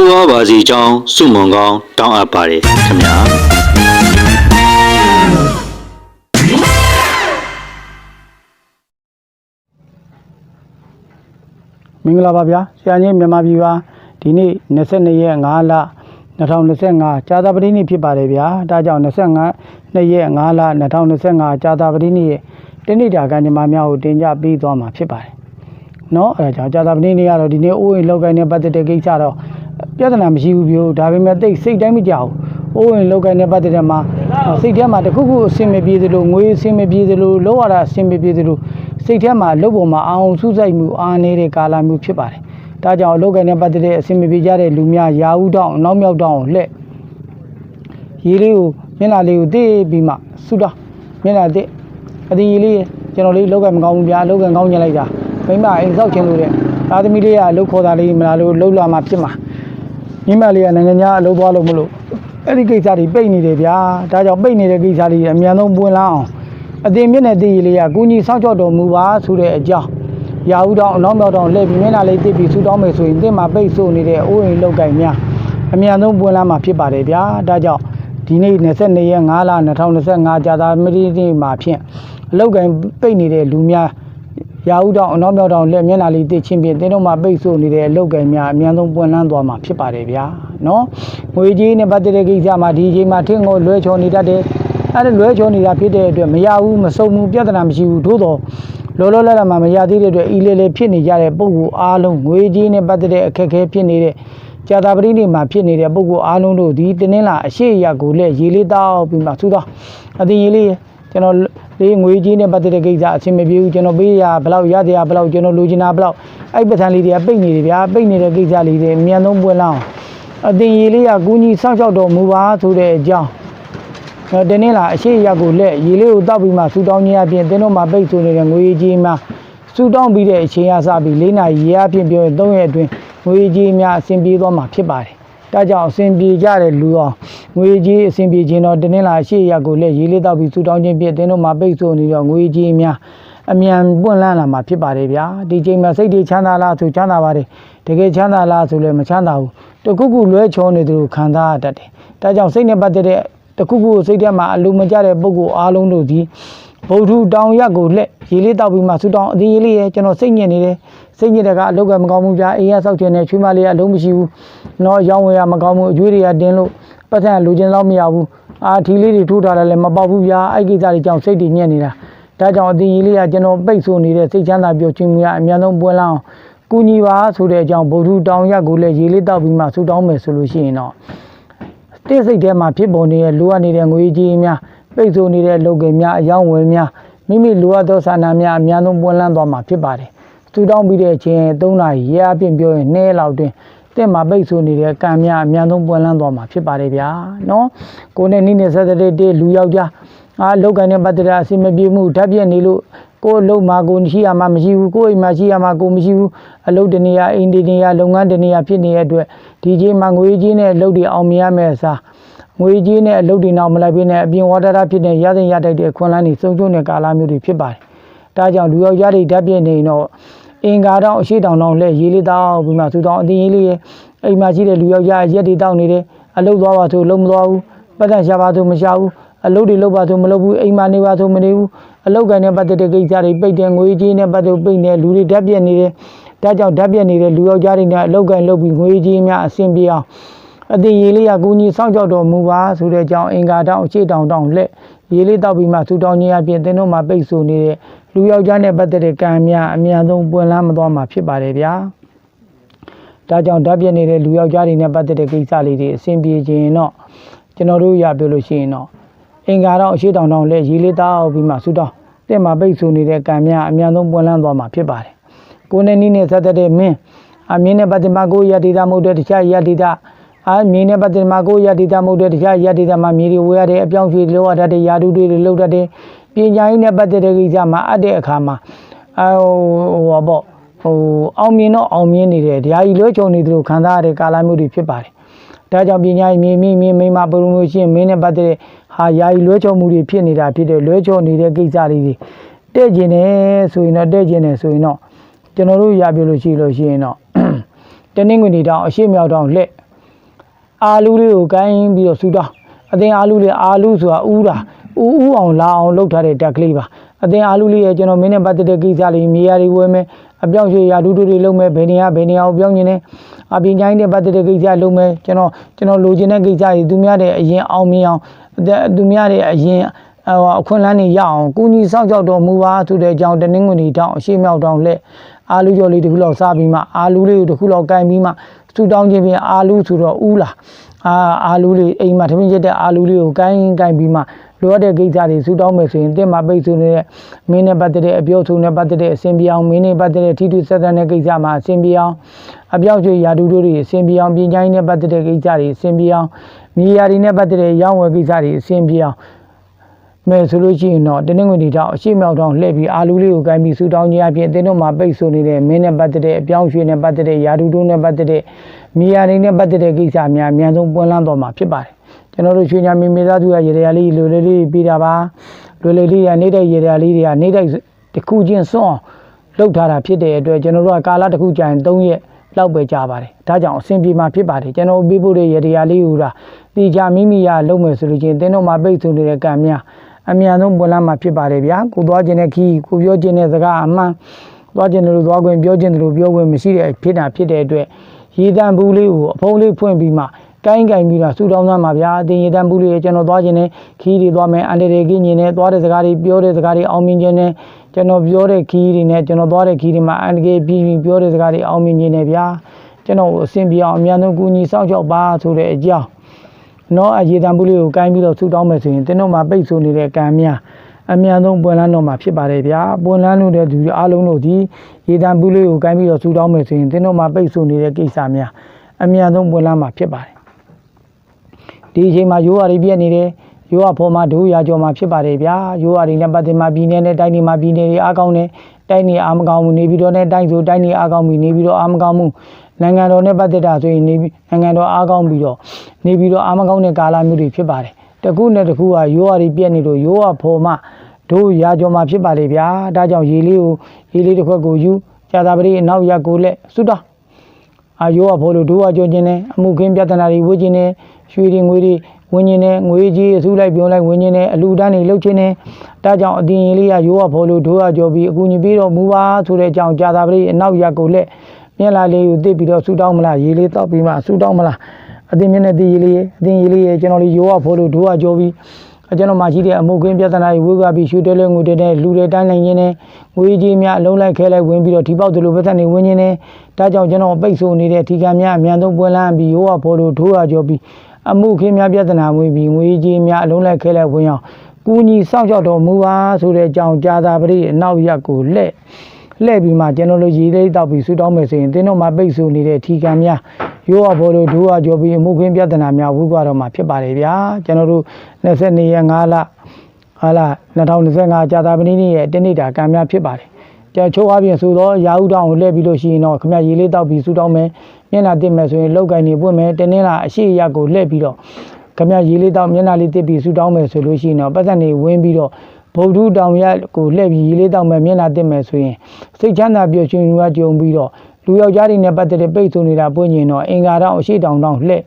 တိုးဝါပါစီကြောင်းစုမုံကောင်းတောင်းအပ်ပါတယ်ခင်ဗျာ မင်္ဂလာပါဗျာဆရာကြီးမြန်မာပြည်ပါဒီနေ့22ရက်5လ2025ကြာသပတေးနေ့ဖြစ်ပါတယ်ဗျာဒါကြောင့်25နှစ်ရက်5လ2025ကြာသပတေးနေ့ရဲ့တနေ့တာကံကြမ္မာများကိုတင်ကြပေးသွားမှာဖြစ်ပါတယ်เนาะအဲဒါကြောင့်ကြာသပတေးနေ့ကတော့ဒီနေ့အိုးအိမ်လောက်ကိုင်းနဲ့ပတ်သက်တဲ့ကိစ္စတော့ ပြဿနာမရှိဘူးပြောဒါပေမဲ့တိတ်စိတ်တိုင်းမကြောက်ဘူးအိုးအိမ်လောက်ကိုင်းနဲ့ပတ်သက်တဲ့မှာစိတ်ထဲမှာတစ်ခုခုအဆင်မပြေသလိုငွေအဆင်မပြေသလိုလောက်ရတာအဆင်မပြေသလိုစိတ်ထဲမှာလုပ်ပေါ်မှာအောင်စုစိုက်မှုအားနေတဲ့ကာလမျိုးဖြစ်ပါတယ်။ဒါကြောင့်အလုပ်ကိုင်နဲ့ပတ်သက်တဲ့အဆင်မပြေကြတဲ့လူများရာဟုတောင်းနောက်မြောက်တောင်းကိုလှည့်ရေးလေးကိုမျက်နှာလေးကိုတိပြီးမှဆူတော့မျက်နှာတိအဒီရေးလေးကျွန်တော်လေးလောက်ကမကောင်းဘူးဗျာလောက်ကကောင်းညင်လိုက်တာမိမအိမ်ဆောက်ခြင်းလို့တဲ့သာသမီလေးကအလုပ်ခေါ်တာလေးမလားလို့လှုပ်လာမှဖြစ်မှာ မိမလေးကနိုင်ငံခြားအလုပ်သွားလို့မလို့အဲ့ဒီကိစ္စတွေပိတ်နေတယ်ဗျာဒါကြောင့်ပိတ်နေတဲ့ကိစ္စတွေအမြန်ဆုံးပွင့်လာအောင်အတင်မြင့်တဲ့တည်ရလေးကကုညီစောင့်ကြောက်တော်မူပါဆိုတဲ့အကြောင်းရာဟုတောင်းအနောက်မြောက်တောင်းလှည့်ပြီးမျက်နှာလေးတိပြီးဆူတောင်းမယ်ဆိုရင်တင့်မှာပိတ်ဆို့နေတဲ့အိုးအိမ်လောက်ကင်များအမြန်ဆုံးပွင့်လာမှာဖြစ်ပါတယ်ဗျာဒါကြောင့်ဒီနေ့22ရက်5လ2025ကြာသာမတိနေ့မှာဖြင့်အလောက်ကင်ပိတ်နေတဲ့လူများ ရာဟုတောင်အနောက်မြောက်တောင်လက်မျက်နှာလေးတစ်ချင်းဖြင့်တင်းတို့မှာပိတ်ဆို့နေတဲ့အလုတ်ကင်များအများဆုံးပွင့်လန်းသွားမှာဖြစ်ပါတယ်ဗျာနော်ငွေကြီးနဲ့ပတ်သက်တဲ့ကိစ္စမှာဒီအချိန်မှာထင်းကိုလွဲချော်နေတတ်တယ်အဲ့ဒါလွဲချော်နေတာဖြစ်တဲ့အတွက်မရဘူးမစုံဘူးပြဿနာမရှိဘူးသို့တော့လောလောလတ်လတ်မှာမရသေးတဲ့အတွက်အီလေလေဖြစ်နေကြတဲ့ပုံကူအားလုံးငွေကြီးနဲ့ပတ်သက်တဲ့အခက်အခဲဖြစ်နေတဲ့ကြာတာပတိနေ့မှာဖြစ်နေတဲ့ပုံကူအားလုံးတို့ဒီတင်းင်းလာအရှိရကိုလက်ရေလေးတောက်ပြီးမှသုသောအတင်ရေလေးကျွန်တော် လေးငွေကြီးနဲ့ပတ်သက်တဲ့ကိစ္စအဆင်မပြေဘူးကျွန်တော်ပေးရဘလောက်ရတရားဘလောက်ကျွန်တော်လိုချင်တာဘလောက်အဲ့ပစံလေးတွေကပိတ်နေတယ်ဗျာပိတ်နေတဲ့ကိစ္စလေးတွေအမြန်ဆုံးပွင့်လာအောင်အတင်ရေလေးကကူညီစောင့်ရှောက်တော်မူပါဆိုတဲ့အကြောင်းတော့ဒီနေ့လာအရှိရက်ကိုလက်ရေလေးကိုတောက်ပြီးမှဆူတောင်းခြင်းအပြင်တင်းတို့မှာပိတ်ဆိုနေတဲ့ငွေကြီးများဆူတောင်းပြီးတဲ့အချိန်အစပြီး၄နာရီရေအပြင်ပြောရင်၃ရက်အတွင်းငွေကြီးများအဆင်ပြေသွားမှာဖြစ်ပါတယ်ဒါကြောင့်အစဉ်ပြေကြတဲ့လူအောင် ငွေကြီးအစဉ်ပြေခြင်းတော့တင်းလာရှေ့ရက်ကိုလည်းရေးလေးတောက်ပြီးဆူတောင်းခြင်းဖြင့်တင်းတို့မှာပိတ်ဆို့နေတော့ငွေကြီးများအမြန်ပွင့်လန်းလာမှာဖြစ်ပါတယ်ဗျာဒီချိန်မှာစိတ်တွေချမ်းသာလားဆိုချမ်းသာပါတယ်တကယ်ချမ်းသာလားဆိုလည်းမချမ်းသာဘူးတခုခုလွဲချောနေသူခံစားရတတ်တယ်ဒါကြောင့်စိတ်နဲ့ပတ်သက်တဲ့တခုခုစိတ်ထဲမှာအလိုမကျတဲ့ပုံကိုအားလုံးတို့ဒီဗုဒ္ဓတောင်ရက်ကိုလက်ရေးလေးတောက်ပြီးမှဆူတောင်းအတင်းရေးလေးရဲ့ကျွန်တော်စိတ်ညစ်နေတယ်စိတ်ညစ်တဲ့ကအလုတ်ကမကောင်းဘူးဗျာအေးရဆောက်ခြင်းနဲ့ချွေးမလေးကအလုံးမရှိဘူးနော်ရောင်းဝယ်ရမကောင်းဘူးအကျွေးတွေကတင်းလို့ ပတ်စံလူချင်းတော့မရဘူးအာထီလေးတွေထိုးထားတယ်လည်းမပေါက်ဘူးဗျာအဲ့ကိစ္စတွေကြောင့်စိတ်တွေညစ်နေတာဒါကြောင့်အတင်းရေးလေးကကျွန်တော်ပိတ်ဆို့နေတဲ့စိတ်ချမ်းသာပျော်ရွှင်မှုရအများဆုံးပွင့်လာအောင်ကူညီပါဆိုတဲ့အကြောင်းဗုဒ္ဓတောင်ရက်ကိုလည်းရေးလေးတောက်ပြီးမှဆူတောင်းမယ်ဆိုလို့ရှိရင်တော့တိတ်စိတ်ထဲမှာဖြစ်ပေါ်နေတဲ့လိုအပ်နေတဲ့ငွေကြီးများပိတ်ဆို့နေတဲ့လုပ်ငန်းများအယောင်းဝယ်များမိမိလိုအပ်သောစာနာများအများဆုံးပွင့်လန်းသွားမှာဖြစ်ပါတယ်။သူတောင်းပြီးတဲ့အချိန်3နာရီရေအပြင်ပြောရင်နှဲလောက်တွင် တင့်မှာပိတ်ဆို့နေတဲ့ကံများအများဆုံးပွင့်လန်းသွားမှာဖြစ်ပါတယ်ဗျာနော်။ကိုယ်နဲ့နိနေဆက်တဲ့တေးလူယောက်ျားအားလောက်ကန်နဲ့ပတ်သက်တဲ့အစီမပြေမှုဓာတ်ပြက်နေလို့ကိုယ်လုံးမှာကိုရှိရမှာမရှိဘူးကိုယ်အိမ်မှာရှိရမှာကိုမရှိဘူးအလုပ်တနေရအိမ်တနေရလုပ်ငန်းတနေရဖြစ်နေတဲ့အတွက်ဒီချိန်မှာငွေကြီးနဲ့အလုပ်တွေအောင်မြင်ရမယ်အစားငွေကြီးနဲ့အလုပ်တွေနောက်မလိုက်ဘဲနဲ့အပြင်ဝါဒတာဖြစ်တဲ့ရတဲ့ရတိုက်တဲ့ခွန်လန်းတွေစုံကျုံတဲ့ကာလမျိုးတွေဖြစ်ပါတယ်။ဒါကြောင့်လူယောက်ျားတွေဓာတ်ပြည့်နေရင်တော့ အင်္ဂါတောင်အရှိတောင်တောင်လက်ရေးလေးတောက်ပြီးမှသူတောင်အတင်းရေးလေးရဲ့အိမ်မှာရှိတဲ့လူယောက်ျားရက်တွေတောက်နေတယ်အလုပ်သွားပါဆိုလုံးမသွားဘူးပတ်သက်ရှာပါဆိုမရှာဘူးအလုပ်တွေလုပ်ပါဆိုမလုပ်ဘူးအိမ်မှာနေပါဆိုမနေဘူးအလုပ်ကိုင်းနဲ့ပတ်သက်တဲ့ကိစ္စတွေပိတ်တယ်ငွေကြီးနဲ့ပတ်သက်ပိတ်နေလူတွေဓာတ်ပြည့်နေတယ်ဒါကြောင့်ဓာတ်ပြည့်နေတဲ့လူယောက်ျားတွေနဲ့အလုပ်ကိုင်းလုပ်ပြီးငွေကြီးများအဆင်ပြေအောင်အတင်ရေလေးကကိုကြီးစောင့်ကြောက်တော်မူပါဆိုတဲ့အကြောင်းအင်္ဂါတောင်အခြေတောင်တောင်လက်ရေလေးတောက်ပြီးမှဆူတောင်းခြင်းအပြင်သင်တို့မှာပိတ်ဆို့နေတဲ့ လူယောက်ျားနဲ့ပတ်သက်တဲ့ကံများအမြန်ဆုံးပွင့်လန်းမသွားမှာဖြစ်ပါတယ်ဗျာဒါကြောင့်ဓာတ်ပြက်နေတဲ့လူယောက်ျားတွေနဲ့ပတ်သက်တဲ့ကိစ္စလေးတွေအဆင်ပြေခြင်းတော့ကျွန်တော်တို့ရပြောလို့ရှိရင်တော့အင်္ဂါတောင်အခြေတောင်တောင်လက်ရေလေးတောက်ပြီးမှဆူတောင်းတဲ့မှာပိတ်ဆို့နေတဲ့ကံများအမြန်ဆုံးပွင့်လန်းသွားမှာဖြစ်ပါတယ်ကိုယ်နဲ့နီးနဲ့ဆက်သက်တဲ့မင်းအမင်းနဲ့ပတ်သက်မှာကိုယ်ရတည်တာမဟုတ်တဲ့တခြားရတည်တာအာမြေနဲ့ပတ်သက်မှာကိုယ်ရတ္တိတမဟုတ်တဲ့တရားရတ္တိတမှာမြေတွေဝေရတဲ့အပြောင်းရွှေ့လောရတတ်တဲ့ယာတုတွေလှုပ်တတ်တဲ့ ပညာရေးနဲ့ပတ်သက်တဲ့ကိစ္စမှာအပ်တဲ့အခါမှာအဟိုဟောပေါ့ဟိုအောင်မြင်တော့အောင်မြင်နေတယ်တရားကြီးလွှဲချုံနေသလိုခံစားရတဲ့ကာလမျိုးတွေဖြစ်ပါတယ်ဒါကြောင့်ပညာရေးမြေမိမိမိမပရိုမိုရှင်မင်းနဲ့ပတ်သက်တဲ့ဟာယာယီလွှဲချုံမှုတွေဖြစ်နေတာဖြစ်တဲ့လွှဲချုံနေတဲ့ကိစ္စတွေတွေတဲ့ကျင်တယ်ဆိုရင်တော့တဲ့ကျင်တယ်ဆိုရင်တော့ကျွန်တော်တို့ရပြလို့ရှိလို့ရှိရင်တော့တနင်္ဂနွေတောင်အရှိမြောက်တောင်လက်အာလူလေးကိုကိုင်းပြီးတော့ဆူတောင်းအသင်အာလူလေးအာလူဆိုတာဥတာ ဥဥအောင်လာအောင်လှုပ်ထားတဲ့တက်ကလေးပါအသင်အာလူလေးရဲ့ကျွန်တော်မင်းနဲ့ပတ်သက်တဲ့ကိစ္စလေးမြေယာတွေဝဲမယ်အပြောင်းရွှေ့ရာဒုဒုတွေလုပ်မယ်ဘယ်နေရာဘယ်နေရာကိုပြောင်းနေတယ်အပြင်ချိုင်းနဲ့ပတ်သက်တဲ့ကိစ္စလုပ်မယ်ကျွန်တော်ကျွန်တော်လိုချင်တဲ့ကိစ္စတွေသူများတဲ့အရင်အောင်မြင်အောင်အသက်သူများတဲ့အရင်ဟိုအခွင့်အလမ်းတွေရအောင်ကုညီစောင့်ကြောက်တော်မူပါဆိုတဲ့အကြောင်းတနင်္ဂနွေတောင်အရှိမြောက်တောင်လက်အာလူကျော်လေးတစ်ခုလောက်စားပြီးမှအာလူလေးကိုတစ်ခုလောက်ကင်ပြီးမှ စူတောင်းခြင်းဖြင့်အာလူဆိုတော့ဥလာအာအာလူလေးအိမ်မှာထမင်းချက်တဲ့အာလူလေးကိုကိုင်းကိုင်းပြီးမှလိုအပ်တဲ့ကိစ္စတွေဆူတောင်းမယ်ဆိုရင်တစ်မှာပိတ်ဆိုနေတဲ့မင်းနဲ့ပတ်သက်တဲ့အပြောဆိုနဲ့ပတ်သက်တဲ့အစဉ်ပြေအောင်မင်းနဲ့ပတ်သက်တဲ့ထိထုဆက်တဲ့ကိစ္စမှာအစဉ်ပြေအောင်အပြောက်ရွှေရာထူးတို့တွေအစဉ်ပြေအောင်ပြင်ချိုင်းနဲ့ပတ်သက်တဲ့ကိစ္စတွေအစဉ်ပြေအောင်မြေယာတွေနဲ့ပတ်သက်တဲ့ရောင်းဝယ်ကိစ္စတွေအစဉ်ပြေအောင် မယ်ဆိုလို့ရှိရင်တော့တင်းငွေတီတောင်အရှိမြောက်တောင်လှည့်ပြီးအာလူလေးကိုကိုင်းပြီးဆူတောင်းခြင်းအပြင်အတင်းတို့မှာပိတ်ဆို့နေတဲ့မင်းနဲ့ပတ်သက်တဲ့အပြောင်းရွှေ့နဲ့ပတ်သက်တဲ့ယာဒူတို့နဲ့ပတ်သက်တဲ့မိယာတွေနဲ့ပတ်သက်တဲ့ကိစ္စအများအများဆုံးပွင့်လန်းတော်မှာဖြစ်ပါတယ်ကျွန်တော်တို့ရွှေညာမင်းမိသားစုကရေရရာလေးလိုလေးလေးပြီးတာပါလွယ်လေးလေးကနေတဲ့ရေရရာလေးတွေကနေတဲ့တစ်ခုချင်းစွန့်လှုပ်ထားတာဖြစ်တဲ့အတွက်ကျွန်တော်တို့ကကာလတစ်ခုကြာရင်3ရက်လောက်ပဲကြာပါတယ်ဒါကြောင့်အဆင်ပြေမှာဖြစ်ပါတယ်ကျွန်တော်ပေးဖို့တဲ့ရေရရာလေးဟူတာတီချာမိမိရလုံးမယ်ဆိုလို့ချင်းတင်းတို့မှာပိတ်ဆို့နေတဲ့ကံများ အမြန်ဆုံးပွင့်လန်းမှာဖြစ်ပါတယ်ဗျာကိုသွားခြင်းတဲ့ခီးကိုပြောခြင်းတဲ့စကားအမှန်သွားခြင်းတယ်လို့သွားခွင့်ပြောခြင်းတယ်လို့ပြောခွင့်မရှိတဲ့ဖြစ်တာဖြစ်တဲ့အတွက်ရေတံဘူးလေးကိုအဖုံးလေးဖွင့်ပြီးမှကိုင်းကိုင်းပြီးတော့ဆူတောင်းသားမှာဗျာအတင်ရေတံဘူးလေးကိုကျွန်တော်သွားခြင်းနဲ့ခီးတွေသွားမယ်အန်တရေကင်းခြင်းနဲ့သွားတဲ့စကားတွေပြောတဲ့စကားတွေအောင်မြင်ခြင်းနဲ့ကျွန်တော်ပြောတဲ့ခီးတွေနဲ့ကျွန်တော်သွားတဲ့ခီးတွေမှာအန်တရေပြီးပြီးပြောတဲ့စကားတွေအောင်မြင်ခြင်းနဲ့ဗျာကျွန်တော်အဆင်ပြေအောင်အမြန်ဆုံးကူညီစောင့်ရှောက်ပါဆိုတဲ့အကြောင်း နော်အရေတံပူးလေးကိုကိုင်းပြီးတော့ဆူတောင်းမယ်ဆိုရင်တင်းတို့မှာပိတ်ဆို့နေတဲ့ကံများအမြန်ဆုံးပွင့်လန်းတော့မှာဖြစ်ပါတယ်ဗျာပွင့်လန်းလို့တဲ့သူတွေအားလုံးတို့ဒီရေတံပူးလေးကိုကိုင်းပြီးတော့ဆူတောင်းမယ်ဆိုရင်တင်းတို့မှာပိတ်ဆို့နေတဲ့ကိစ္စများအမြန်ဆုံးပွင့်လန်းမှာဖြစ်ပါတယ်ဒီအချိန်မှာရိုးရာတွေပြည့်နေတယ်ရိုးရာဖော်မှာဒုရာကျော်မှာဖြစ်ပါတယ်ဗျာရိုးရာတွေနဲ့ပတ်သက်မှာပြည်နယ်နဲ့တိုင်းတွေမှာပြည်နယ်တွေအားကောင်းတယ်တိုင်းတွေအားမကောင်းဘူးနေပြီးတော့နဲ့တိုင်းဆိုတိုင်းတွေအားကောင်းပြီနေပြီးတော့အားမကောင်းဘူး နိုင်ငံတော်နဲ့ပတ်သက်တာဆိုရင်နေပြီးနိုင်ငံတော်အားကောင်းပြီးတော့နေပြီးတော့အားမကောင်းတဲ့ကာလမျိုးတွေဖြစ်ပါတယ်တခုနဲ့တခုကရိုးရာတွေပြက်နေလို့ရိုးရာဖော်မှတို့ရာကြော်မှဖြစ်ပါလေဗျာဒါကြောင့်ရေလေးကိုရေလေးတစ်ခွက်ကိုယူကြာသာပတိအနောက်ရက်ကိုလက်စွတ်တော့အာရိုးရာဖော်လို့တို့ကကြောခြင်းနဲ့အမှုခင်းပြဿနာတွေဝှခြင်းနဲ့ရွှေတွေငွေတွေဝင်ခြင်းနဲ့ငွေကြီးအစုလိုက်ပြုံးလိုက်ဝင်ခြင်းနဲ့အလူတန်းတွေလှုပ်ခြင်းနဲ့ဒါကြောင့်အတင်ရင်လေးကရိုးရာဖော်လို့တို့ကကြောပြီးအကူညီပြီးတော့မူပါဆိုတဲ့အကြောင်းကြာသာပတိအနောက်ရက်ကိုလက် မျက်လာလေးကိုတစ်ပြီးတော့ဆူတောင်းမလားရေလေးတောက်ပြီးမှဆူတောင်းမလားအတင်းမျက်နဲ့တည်ရေလေးရဲ့အတင်းရေလေးရဲ့ကျွန်တော်လေးရိုးရဖို့လို့ဒိုးကကြောပြီးကျွန်တော်မှရှိတဲ့အမှုခင်းပြဿနာတွေဝေးကပြီးရွှေတဲလဲငွေတဲနဲ့လူတွေတိုင်းနိုင်ရင်းနဲ့ငွေကြီးများအလုံးလိုက်ခဲလိုက်ဝင်ပြီးတော့ဒီပေါက်တို့လိုပတ်သက်နေဝင်ရင်းနဲ့ဒါကြောင့်ကျွန်တော်ပိတ်ဆို့နေတဲ့ထီကံများအမြန်ဆုံးပွင့်လန်းပြီးရိုးရဖို့လို့ဒိုးကကြောပြီးအမှုခင်းများပြဿနာဝင်ပြီးငွေကြီးများအလုံးလိုက်ခဲလိုက်ဝင်အောင်ကူညီစောင့်ရှောက်တော်မူပါဆိုတဲ့အကြောင်းကြာသာပရိအနောက်ရက်ကိုလက် လှည့်ပြီးမှကျွန်တော်တို့ရေလေးတောက်ပြီးဆူတောင်းမယ်ဆိုရင်တင်းတို့မှာပိတ်ဆို့နေတဲ့ထီကံများရိုးရဘောလို့ဒိုးရကြောပြီးအမှုခင်းပြဿနာများဝုသွားတော့မှာဖြစ်ပါတယ်ဗျာကျွန်တော်တို့22ရက်5လဟာလာ2025ကြာသာပတိနေ့ရဲ့တနေ့တာကံများဖြစ်ပါတယ်ကျွန်တော်ချိုးအပြင်ဆိုတော့ရာဟုတောင်းကိုလှည့်ပြီးလို့ရှိရင်တော့ခမရေလေးတောက်ပြီးဆူတောင်းမယ်မျက်နှာတစ်မယ်ဆိုရင်လောက်ကင်နေပွင့်မယ်တနေ့လာအရှိရက်ကိုလှည့်ပြီးတော့ခမရေလေးတောက်မျက်နှာလေးတစ်ပြီးဆူတောင်းမယ်ဆိုလို့ရှိရင်တော့ပတ်သက်နေဝင်းပြီးတော့ ဗုဒ္ဓတောင်ရက်ကိုလှည့်ပြီးရေးလေးတောင်မဲ့မျက်နှာတက်မယ်ဆိုရင်စိတ်ချမ်းသာပျော်ရွှင်မှုကကြုံပြီးတော့လူယောက်ျားတွေနဲ့ပတ်သက်တဲ့ပိတ်ဆို့နေတာပွင့်ရင်တော့အင်္ဂါတောင်အရှိတောင်တောင်လှည့်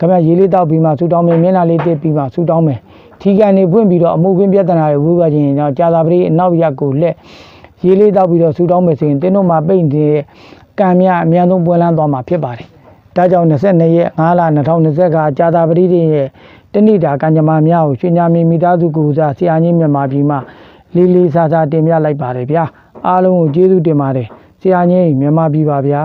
ခမရေးလေးတောက်ပြီးမှဆူတောင်းမယ်မျက်နှာလေးတက်ပြီးမှဆူတောင်းမယ်ထီကန်နေပွင့်ပြီးတော့အမှုခင်းပြဿနာတွေဝိုးပါခြင်းတော့ကြာသာပတိအနောက်ရက်ကိုလှည့်ရေးလေးတောက်ပြီးတော့ဆူတောင်းမယ်ဆိုရင်တင်းတို့မှာပိတ်နေတဲ့ကံများအများဆုံးပွင့်လန်းသွားမှာဖြစ်ပါတယ်ဒါကြောင့်22ရက်5လ2020ကကြာသာပတိတင်ရဲ့ တဏိတာကံကြမ္မာများကိုရွှေညာမီမိသားစုကူစားဆရာကြီးမြန်မာပြည်မှာလေးလေးစားစားတင်ပြလိုက်ပါတယ်ဗျာအားလုံးကိုကျေးဇူးတင်ပါတယ်ဆရာကြီးမြန်မာပြည်ပါဗျာ